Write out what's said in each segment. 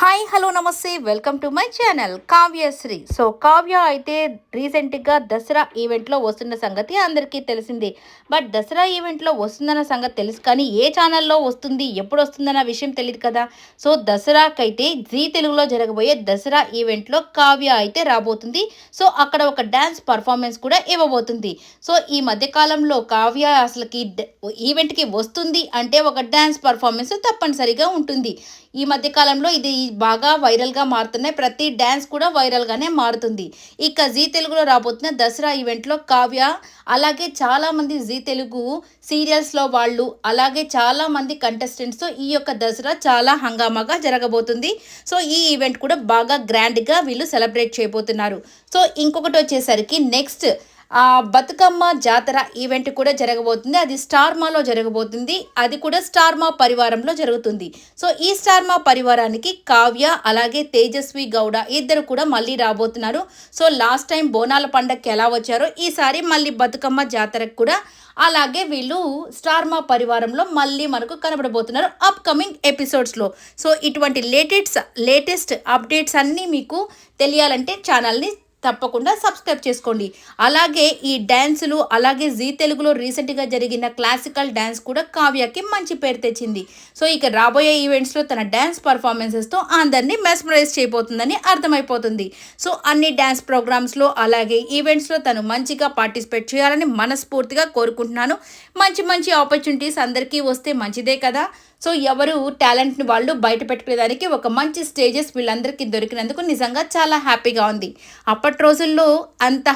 Hi hello నమస్తే. Welcome to my channel Kavyasri so Kavya అయితే రీసెంట్గా దసరా ఈవెంట్లో వస్తున్న సంగతి అందరికీ తెలిసింది. బట్ దసరా ఈవెంట్లో వస్తుందన్న సంగతి తెలుసు కానీ ఏ ఛానల్లో వస్తుంది ఎప్పుడు వస్తుందన్న విషయం తెలియదు కదా. సో దసరాకైతే జీ తెలుగులో జరగబోయే దసరా ఈవెంట్లో కావ్య అయితే రాబోతుంది. సో అక్కడ ఒక డ్యాన్స్ పర్ఫార్మెన్స్ కూడా ఇవ్వబోతుంది. సో ఈ మధ్యకాలంలో కావ్య అసలుకి ఈవెంట్కి వస్తుంది అంటే ఒక డ్యాన్స్ పర్ఫార్మెన్స్ తప్పనిసరిగా ఉంటుంది. ఈ మధ్యకాలంలో ఇది బాగా వైరల్గా మారుతున్నాయి. ప్రతి డ్యాన్స్ కూడా వైరల్గానే మారుతుంది. ఇక జీ తెలుగులో రాబోతున్న దసరా ఈవెంట్లో కావ్య అలాగే చాలామంది జీ తెలుగు సీరియల్స్లో వాళ్ళు అలాగే చాలామంది కంటెస్టెంట్స్తో ఈ యొక్క దసరా చాలా హంగామాగా జరగబోతుంది. సో ఈ ఈవెంట్ కూడా బాగా గ్రాండ్గా వీళ్ళు సెలబ్రేట్ చేయబోతున్నారు. సో ఇంకొకటి వచ్చేసరికి నెక్స్ట్ బతుకమ్మ జాతర ఈవెంట్ కూడా జరగబోతుంది. అది స్టార్మాలో జరగబోతుంది. అది కూడా స్టార్మా పరివారంలో జరుగుతుంది. సో ఈ స్టార్మా పరివారానికి కావ్య అలాగే తేజస్వి గౌడ ఇద్దరు కూడా మళ్ళీ రాబోతున్నారు. సో లాస్ట్ టైం బోనాల పండగకి ఎలా వచ్చారో ఈసారి మళ్ళీ బతుకమ్మ జాతరకు కూడా అలాగే వీళ్ళు స్టార్మా పరివారంలో మళ్ళీ మనకు కనబడబోతున్నారు అప్కమింగ్ ఎపిసోడ్స్లో సో ఇటువంటి లేటెస్ట్ లేటెస్ట్ అప్డేట్స్ అన్నీ మీకు తెలియాలంటే ఛానల్ని తప్పకుండా సబ్స్క్రైబ్ చేసుకోండి. అలాగే ఈ డ్యాన్సులు అలాగే జీ తెలుగులో రీసెంట్గా జరిగిన క్లాసికల్ డ్యాన్స్ కూడా కావ్యకి మంచి పేరు తెచ్చింది. సో ఇక రాబోయే ఈవెంట్స్లో తన డ్యాన్స్ పర్ఫార్మెన్సెస్తో అందరినీ మెస్మరైజ్ చేయబోతుందని అర్థమైపోతుంది. సో అన్ని డ్యాన్స్ ప్రోగ్రామ్స్లో అలాగే ఈవెంట్స్లో తను మంచిగా పార్టిసిపేట్ చేయాలని మనస్ఫూర్తిగా కోరుకుంటున్నాను. మంచి మంచి ఆపర్చునిటీస్ అందరికీ వస్తే మంచిదే కదా. సో ఎవరు టాలెంట్ని వాళ్ళు బయట పెట్టుకునేదానికి ఒక మంచి స్టేజెస్ వీళ్ళందరికీ దొరికినందుకు నిజంగా చాలా హ్యాపీగా ఉంది. అప్పటి రోజుల్లో అంత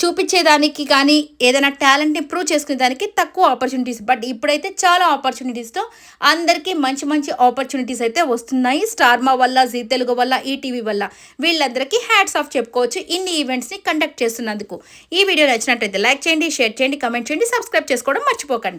చూపించేదానికి కానీ ఏదైనా టాలెంట్ని ప్రూవ్ చేసుకునే దానికి తక్కువ ఆపర్చునిటీస్ బట్ ఇప్పుడైతే చాలా ఆపర్చునిటీస్తో అందరికీ మంచి మంచి ఆపర్చునిటీస్ అయితే వస్తున్నాయి. స్టార్మా వల్ల జీ తెలుగు వల్ల ఈటీవీ వల్ల. వీళ్ళందరికీ హ్యాట్స్ ఆఫ్ చెప్పుకోవచ్చు ఇన్ని ఈవెంట్స్ని కండక్ట్ చేస్తున్నందుకు. ఈ వీడియో నచ్చినట్టయితే లైక్ చేయండి షేర్ చేయండి కమెంట్ చేయండి సబ్స్క్రైబ్ చేసుకోవడం మర్చిపోకండి.